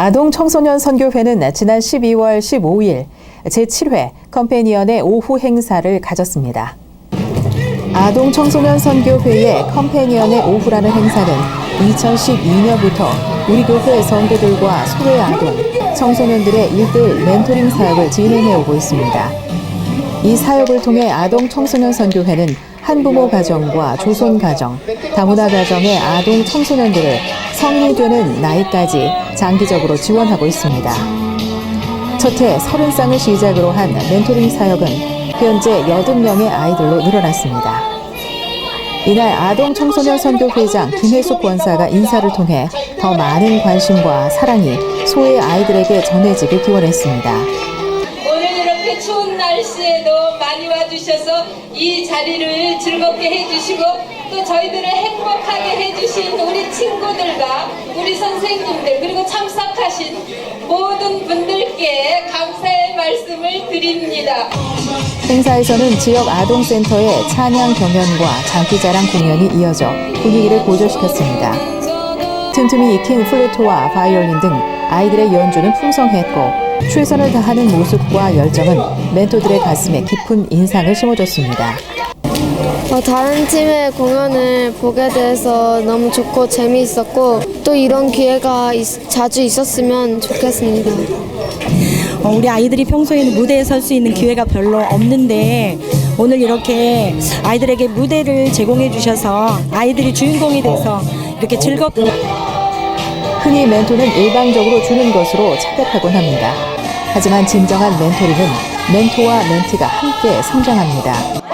아동 청소년 선교회는 지난 12월 15일 제7회 컴패니언의 오후 행사를 가졌습니다. 아동 청소년 선교회의 컴패니언의 오후라는 행사는 2012년부터 우리 교회 성도들과 소외 아동, 청소년들의 일대일 멘토링 사역을 진행해 오고 있습니다. 이 사역을 통해 아동 청소년 선교회는 한부모 가정과 조손 가정, 다문화 가정의 아동 청소년들을 성인이 되는 나이까지 장기적으로 지원하고 있습니다. 첫해 30쌍을 시작으로 한 멘토링 사역은 현재 80명의 아이들로 늘어났습니다. 이날 아동 청소년 선교 회장 김혜숙 권사가 인사를 통해 더 많은 관심과 사랑이 소외 아이들에게 전해지길 기원했습니다. 날씨에도 많이 와주셔서 이 자리를 즐겁게 해주시고 또 저희들을 행복하게 해주신 우리 친구들과 우리 선생님들 그리고 참석하신 모든 분들께 감사의 말씀을 드립니다. 행사에서는 지역 아동센터의 찬양 경연과 장기자랑 공연이 이어져 분위기를 고조시켰습니다. 틈틈이 익힌 플루트와 바이올린 등 아이들의 연주는 풍성했고 최선을 다하는 모습과 열정은 멘토들의 가슴에 깊은 인상을 심어줬습니다. 어, 다른 팀의 공연을 보게 돼서 너무 좋고 재미있었고 또 이런 기회가 있- 자주 있었으면 좋겠습니다. 어, 우리 아이들이 평소에는 무대에 설 수 있는 기회가 별로 없는데 오늘 이렇게 아이들에게 무대를 제공해 주셔서 아이들이 주인공이 돼서 이렇게 즐겁게 흔히 멘토는 일방적으로 주는 것으로 착각하곤 합니다. 하지만 진정한 멘토링은 멘토와 멘티가 함께 성장합니다.